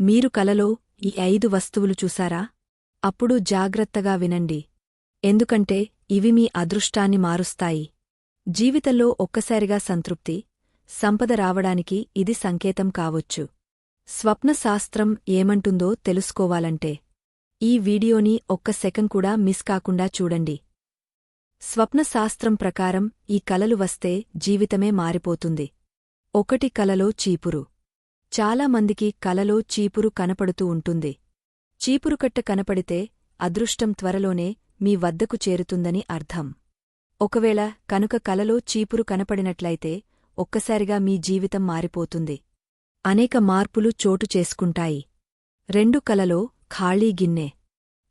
మీరు కలలో ఈ ఐదు వస్తువులు చూశారా అప్పుడు జాగ్రత్తగా వినండి. ఎందుకంటే ఇవి మీ అదృష్టాన్ని మారుస్తాయి. జీవితంలో ఒక్కసారిగా సంతృప్తి సంపద రావడానికి ఇది సంకేతం కావచ్చు. స్వప్నశాస్త్రం ఏమంటుందో తెలుసుకోవాలంటే ఈ వీడియోని ఒక్క సెకండ్ కూడా మిస్ కాకుండా చూడండి. స్వప్నశాస్త్రం ప్రకారం ఈ కలలు వస్తే జీవితమే మారిపోతుంది. ఒకటి కలలో చీపురు. చాలామందికి కలలో చీపురు కనపడుతూ ఉంటుంది. చీపురుకట్ట కనపడితే అదృష్టం త్వరలోనే మీ వద్దకు చేరుతుందని అర్థం. ఒకవేళ కనుక కలలో చీపురు కనపడినట్లయితే ఒక్కసారిగా మీ జీవితం మారిపోతుంది. అనేక మార్పులు చోటు చేసుకుంటాయి. రెండు కలలో ఖాళీ గిన్నె.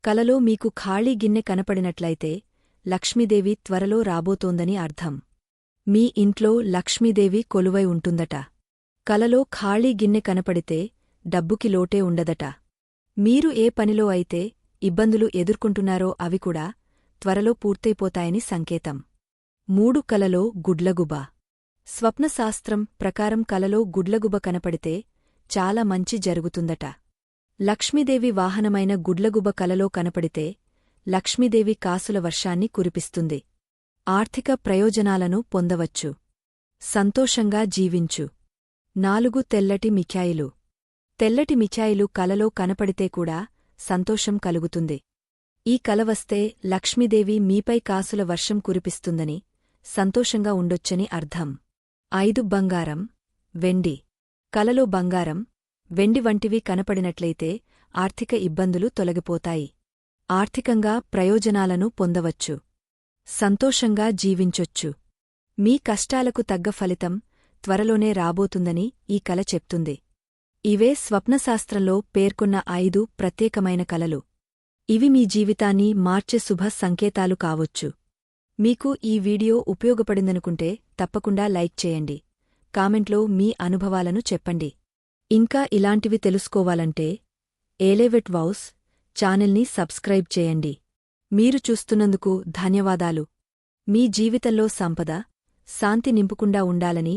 కలలో మీకు ఖాళీ గిన్నె కనపడినట్లయితే లక్ష్మీదేవి త్వరలో రాబోతోందని అర్థం. మీ ఇంట్లో లక్ష్మీదేవి కొలువై ఉంటుందట. కలలో ఖాళీ గిన్నె కనపడితే డబ్బుకి లోటే ఉండదట. మీరు ఏ పనిలో అయితే ఇబ్బందులు ఎదుర్కొంటున్నారో అవి కూడా త్వరలో పూర్తయిపోతాయని సంకేతం. మూడు కలలో గుడ్లగుబ. స్వప్నశాస్త్రం ప్రకారం కలలో గుడ్లగుబ కనపడితే చాలా మంచి జరుగుతుందట. లక్ష్మీదేవి వాహనమైన గుడ్లగుబ కలలో కనపడితే లక్ష్మీదేవి కాసుల వర్షాన్ని కురిపిస్తుంది. ఆర్థిక ప్రయోజనాలను పొందవచ్చు. సంతోషంగా జీవించు. నాలుగు తెల్లటి మిఠాయిలు. తెల్లటి మిఠాయిలు కలలో కనపడితే కూడా సంతోషం కలుగుతుంది. ఈ కలవస్తే లక్ష్మీదేవి మీపై కాసుల వర్షం కురిపిస్తుందని సంతోషంగా ఉండొచ్చని అర్థం. ఐదు బంగారం వెండి. కలలో బంగారం వెండి వంటివి కనపడినట్లయితే ఆర్థిక ఇబ్బందులు తొలగిపోతాయి. ఆర్థికంగా ప్రయోజనాలను పొందవచ్చు. సంతోషంగా జీవించొచ్చు. మీ కష్టాలకు తగ్గ ఫలితం త్వరలోనే రాబోతుందని ఈ కల చెప్తుంది. ఇవే స్వప్నశాస్త్రంలో పేర్కొన్న ఐదు ప్రత్యేకమైన కలలు. ఇవి మీ జీవితాన్ని మార్చే శుభ సంకేతాలు కావచ్చు. మీకు ఈ వీడియో ఉపయోగపడిందనుకుంటే తప్పకుండా లైక్ చేయండి. కామెంట్లో మీ అనుభవాలను చెప్పండి. ఇంకా ఇలాంటివి తెలుసుకోవాలంటే ఏలేవెట్ వౌస్ ఛానల్ని సబ్స్క్రైబ్ చేయండి. మీరు చూస్తున్నందుకు ధన్యవాదాలు. మీ జీవితంలో సంపద శాంతి నింపుకుండా ఉండాలని